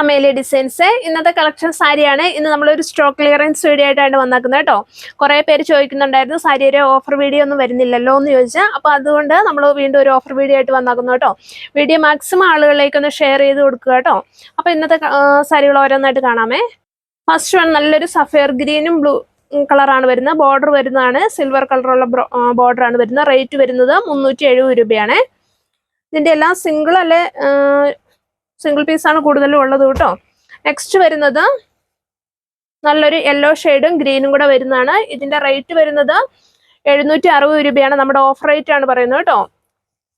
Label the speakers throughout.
Speaker 1: Amelia designs ഇന്നത്തെ collection സാരിയാണ് ഇന്ന് നമ്മളൊരു സ്റ്റോക്ക് ക്ലിയറൻസ് വീഡിയോ ആയിട്ടാണ് വന്നേക്കുന്നത് കേട്ടോ. കുറേ പേര് ചോദിക്കുന്നുണ്ടായിരുന്നു സാരി ഒരു ഓഫർ വീഡിയോ ഒന്നും വരുന്നില്ലല്ലോ എന്ന് ചോദിച്ചാൽ അപ്പോൾ അതുകൊണ്ട് നമ്മൾ വീണ്ടും ഒരു ഓഫർ വീഡിയോ ആയിട്ട് വന്നേക്കുന്നു കേട്ടോ. വീഡിയോ മാക്സിമം ആളുകളിലേക്ക് ഒന്ന് ഷെയർ ചെയ്ത് കൊടുക്കുക കേട്ടോ. അപ്പോൾ ഇന്നത്തെ സാരികൾ ഓരോന്നായിട്ട് കാണാമേ. ഫസ്റ്റ് വൺ നല്ലൊരു സഫയർ ഗ്രീനും ബ്ലൂ കളറാണ് വരുന്നത്. ബോർഡർ വരുന്നതാണ്. സിൽവർ കളറുള്ള ബോർഡർ ആണ് വരുന്നത്. റേറ്റ് വരുന്നത് മുന്നൂറ്റി എഴുപത് രൂപയാണ്. ഇതിന്റെ എല്ലാം സിംഗിൾ അല്ലെ? സിംഗിൾ പീസാണ് കൂടുതലും ഉള്ളത് കേട്ടോ. നെക്സ്റ്റ് വരുന്നത് നല്ലൊരു യെല്ലോ ഷെയ്ഡും ഗ്രീനും കൂടെ വരുന്നതാണ്. ഇതിന്റെ റേറ്റ് വരുന്നത് എഴുന്നൂറ്റി അറുപത് രൂപയാണ്. നമ്മുടെ ഓഫർ റേറ്റ് ആണ് പറയുന്നത് കേട്ടോ.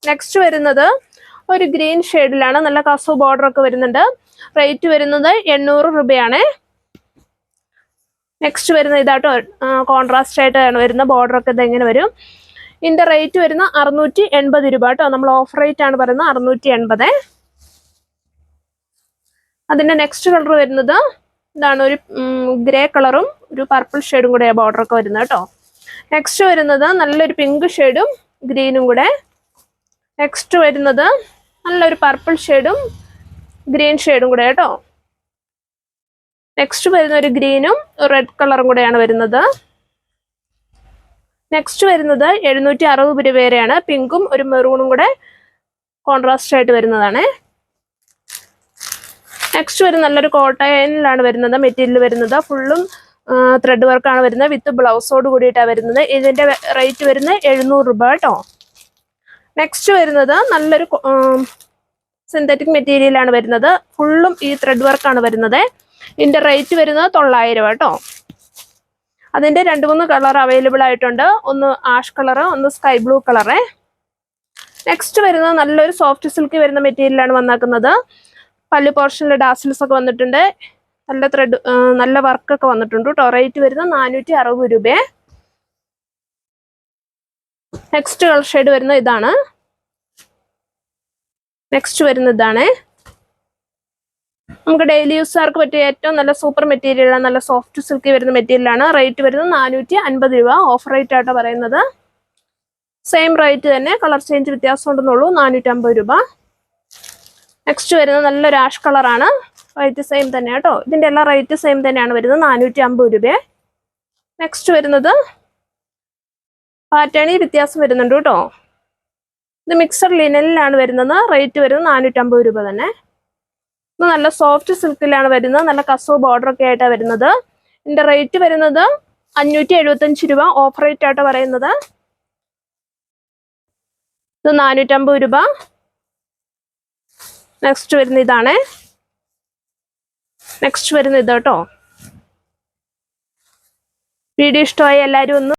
Speaker 1: നെക്സ്റ്റ് വരുന്നത് ഒരു ഗ്രീൻ ഷെയ്ഡിലാണ് നല്ല കസു ബോർഡർ ഒക്കെ വരുന്നുണ്ട്. റേറ്റ് വരുന്നത് എണ്ണൂറ് രൂപയാണ്. നെക്സ്റ്റ് വരുന്ന ഇതാട്ടോ കോൺട്രാസ്റ്റ് ആയിട്ടാണ് വരുന്ന ബോർഡർ ഒക്കെ എങ്ങനെ വരും? ഇതിന്റെ റേറ്റ് വരുന്ന അറുന്നൂറ്റി എൺപത് രൂപ കേട്ടോ. നമ്മൾ ഓഫർ റേറ്റ് ആണ് പറയുന്നത് അറുന്നൂറ്റി എൺപത് അതിന്റെ നെക്സ്റ്റ് കളർ വരുന്നത് ഇതാണ് ഒരു ഗ്രേ കളറും ഒരു പർപ്പിൾ ഷെയ്ഡും കൂടെ ബോർഡർ ഒക്കെ വരുന്നത് കേട്ടോ. നെക്സ്റ്റ് വരുന്നത് നല്ലൊരു പിങ്ക് ഷെയ്ഡും ഗ്രീനും കൂടെ. നെക്സ്റ്റ് വരുന്നത് നല്ലൊരു പർപ്പിൾ ഷെയ്ഡും ഗ്രീൻ ഷെയ്ഡും കൂടെ കേട്ടോ. നെക്സ്റ്റ് വരുന്ന ഒരു ഗ്രീനും റെഡ് കളറും കൂടെയാണ് വരുന്നത്. നെക്സ്റ്റ് വരുന്നത് എഴുന്നൂറ്റി അറുപത് രൂപ വരെയാണ്. പിങ്കും ഒരു മെറൂണും കൂടെ കോൺട്രാസ്റ്റ് ആയിട്ട് വരുന്നതാണ്. നെക്സ്റ്റ് വരുന്ന നല്ലൊരു കോട്ടയനിലാണ് വരുന്നത് മെറ്റീരിയൽ വരുന്നത്. ഫുള്ളും ത്രെഡ് വർക്കാണ് വരുന്നത്. വിത്ത് ബ്ലൗസോട് കൂടിയിട്ടാണ് വരുന്നത്. ഇതിന്റെ റേറ്റ് വരുന്നത് എഴുന്നൂറ് രൂപ കേട്ടോ. നെക്സ്റ്റ് വരുന്നത് നല്ലൊരു സിന്തറ്റിക് മെറ്റീരിയലാണ് വരുന്നത്. ഫുള്ളും ഈ ത്രെഡ് വർക്കാണ് വരുന്നത്. ഇതിന്റെ റേറ്റ് വരുന്നത് തൊള്ളായിരം കേട്ടോ. അതിന്റെ രണ്ട് മൂന്ന് കളർ അവൈലബിൾ ആയിട്ടുണ്ട്. ഒന്ന് ആഷ് കളറ് ഒന്ന് സ്കൈ ബ്ലൂ കളറ് നെക്സ്റ്റ് വരുന്നത് നല്ലൊരു സോഫ്റ്റ് സിൽക്ക് വരുന്ന മെറ്റീരിയലാണ് വന്നേക്കുന്നത്. പല്ല് പോർഷനിൽ ഡാസിൽസ് ഒക്കെ വന്നിട്ടുണ്ട്. നല്ല ത്രെഡ് നല്ല വർക്കൊക്കെ വന്നിട്ടുണ്ട് കേട്ടോ റേറ്റ് വരുന്നത് നാനൂറ്റി അറുപത് രൂപയെ. നെക്സ്റ്റ് കളർ ഷെയ്ഡ് വരുന്ന ഇതാണ്. നെക്സ്റ്റ് വരുന്ന ഇതാണ്. നമുക്ക് ഡെയിലി യൂസുകാർക്ക് പറ്റിയ ഏറ്റവും നല്ല സൂപ്പർ മെറ്റീരിയലാണ് നല്ല സോഫ്റ്റ് സിൽക്കി വരുന്ന മെറ്റീരിയലാണ് റേറ്റ് വരുന്നത് നാനൂറ്റി അൻപത് രൂപ. ഓഫർ റേറ്റ് ആയിട്ടാണ് പറയുന്നത്. സെയിം റേറ്റ് തന്നെ. കളർ ചേഞ്ച് വ്യത്യാസം ഉണ്ടെന്നുള്ളൂ. നാനൂറ്റി അമ്പത് രൂപ. നെക്സ്റ്റ് വരുന്നത് നല്ലൊരു ആഷ് കളറാണ് റേറ്റ് സെയിം തന്നെ കേട്ടോ. ഇതിന്റെ എല്ലാം റേറ്റ് സെയിം തന്നെയാണ് വരുന്നത്. നാനൂറ്റി അമ്പത് രൂപ നെക്സ്റ്റ് വരുന്നത് പാറ്റേണിൽ വ്യത്യാസം വരുന്നുണ്ട് കേട്ടോ. ഇത് മിക്സഡ് ലിനലിലാണ് വരുന്നത്. റേറ്റ് വരുന്നത് നാനൂറ്റമ്പത് രൂപ തന്നെ. ഇത് നല്ല സോഫ്റ്റ് സിൽക്കിലാണ് വരുന്നത്. നല്ല കസവ് ബോർഡർ ഒക്കെ ആയിട്ടാണ് വരുന്നത്. ഇതിന്റെ റേറ്റ് വരുന്നത് അഞ്ഞൂറ്റി എഴുപത്തഞ്ച് രൂപ. ഓഫർ റേറ്റ് ആയിട്ട് പറയുന്നത്. ഇത് നാനൂറ്റമ്പത് രൂപ. നെക്സ്റ്റ് വരുന്ന ഇതാണ്. നെക്സ്റ്റ് വരുന്ന ഇത് കേട്ടോ. വീഡിയോ ഇഷ്ടമായി എല്ലാവരും ഒന്ന്